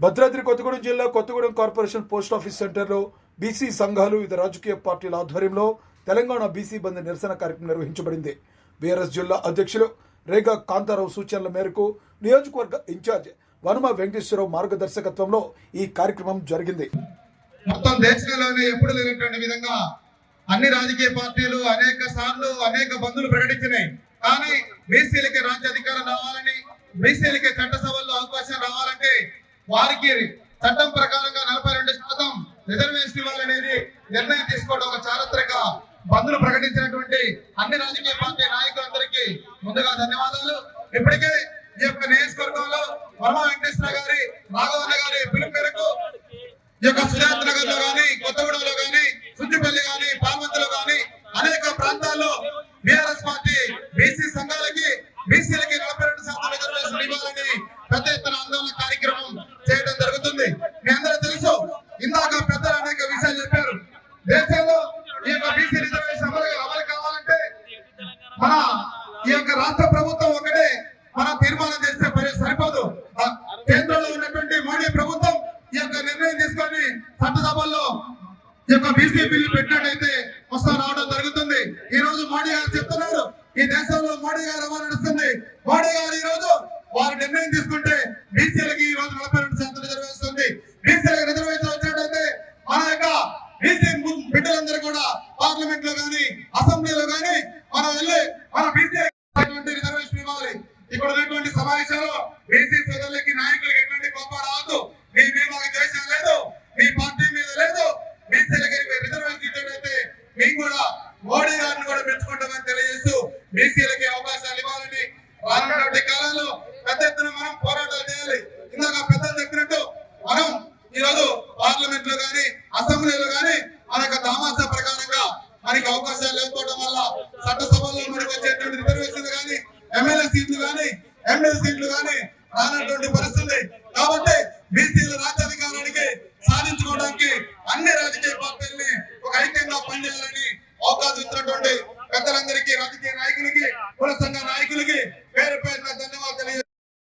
భద్రాద్రి కొత్తగూడెం జిల్లా Kothagudem corporation post office సెంటర్లో BC సంఘాలు వివిధ రాజకీయ పార్టీల ఆధ్వర్యంలో తెలంగాణ బీసీ బంద్ నిరసన కార్యక్రమం నిర్వహించబడింది. బీఆర్ఎస్ జిల్లా అధ్యక్షులు రేగా కాంతారావు సూచనల మేరకు నియోజకవర్గ ఇన్ఛార్జ్ వనమ వెంకటేశ్వరరావు మార్గదర్శకత్వంలో ఈ కార్యక్రమం జరిగింది. మొత్తం దేశంలోనే ఎప్పుడు లేనటువంటి విధంగా అన్ని రాజకీయ పార్టీలు అనేక సార్లు అనేక బంధులు ప్రకటించినాయి. కానీ బీసీలకి రాజ్యాధికారం రావాలని బీసీలకి చట్టసభల్లో వారికి చట్టం ప్రకారంగా నలభై రెండు శాతం రిజర్వేషన్ ఇవ్వాలనేది నిర్ణయం తీసుకోవడం ఒక చారిత్రక బంధులు ప్రకటించినటువంటి అన్ని రాజకీయ పార్టీ నాయకులందరికీ ముందుగా ధన్యవాదాలు. ఇప్పటికే ఈ యొక్క నియోజకవర్గంలో వర్మ వెంకటేశ్వర గారి రాఘవన్న గారి పిలుపు మేరకు ఈ యొక్క సుజాత నగర్లో గాని కొత్తగూడెంలో గాని సుంచిపల్లి గాని పాల్వంతలో గాని అనేక ప్రాంతాల్లో బీఆర్ఎస్ పార్టీ బీసీ సంఘాలకి బీసీలకి ఈ యొక్క రాష్ట్ర ప్రభుత్వం ఒకటే. మనం తీర్మానం చేస్తే పరి సరిపోదు. కేంద్రంలో ఉన్నటువంటి మోడీ ప్రభుత్వం ఈ యొక్క నిర్ణయం తీసుకొని చట్టసభల్లో ఈ యొక్క బీసీ బిల్లు పెట్టినట్టయితే వస్తా రావడం జరుగుతుంది. ఈ రోజు మోడీ గారు చెప్తున్నారు ఈ దేశంలో మోడీ గారు ఎవరు నడుస్తుంది. మోడీ గారు ఈ రోజు వారు నిర్ణయం తీసుకుంటే బీసీలకి ఈ రోజు నలభై రెండు శాతం రిజర్వేషన్ ఉంది బీసీలకు రిజర్వేషన్ వచ్చినట్టయితే మన యొక్క బీసీ బిడ్డలందరూ కూడా పార్లమెంట్లో గాని అసెంబ్లీలో గాని మనం వెళ్ళి మన బీసీ ఇక్కడ ఉన్నటువంటి సమావేశంలో బీసీ సోదరులకి నాయకులకి ఎటువంటి కోపం రాదు. మీ మీద మాకు ద్వేషం లేదు మీ పార్టీ మీద లేదు. బీసీలకి రిజర్వేషన్ ఇచ్చినట్టయితే మేము కూడా మోడీ గారిని కూడా మెచ్చుకుంటామని తెలియజేస్తూ బీసీలకి అవకాశాలు ఇవ్వాలని రానున్నటువంటి కాలంలో పెద్ద ఎత్తున మనం పోరాటాలు చేయాలి. ఇందాక పెద్దలు చెప్పినట్టు మనం ఈ రోజు పార్లమెంట్లో కానీ అసెంబ్లీలో కానీ మన యొక్క దామాస ప్రకారంగా మనకి అవకాశాలు లేకపోవడం వల్ల చట్టసభల్లో మనకు వచ్చేటువంటి రిజర్వేషన్లు కానీ ఎమ్మెల్యే సీట్లు కానీ ఎమ్మెల్యే సీట్లు కానీ రానటువంటి పరిస్థితి. కాబట్టి బీసీల రాజ్యాధికారానికి సాధించుకోవడానికి అన్ని రాజకీయ పార్టీలని ఒక ఐక్యంగా పనిచేయాలని అవకాశం ఇచ్చినటువంటి పెద్దలందరికీ రాజకీయ నాయకులకి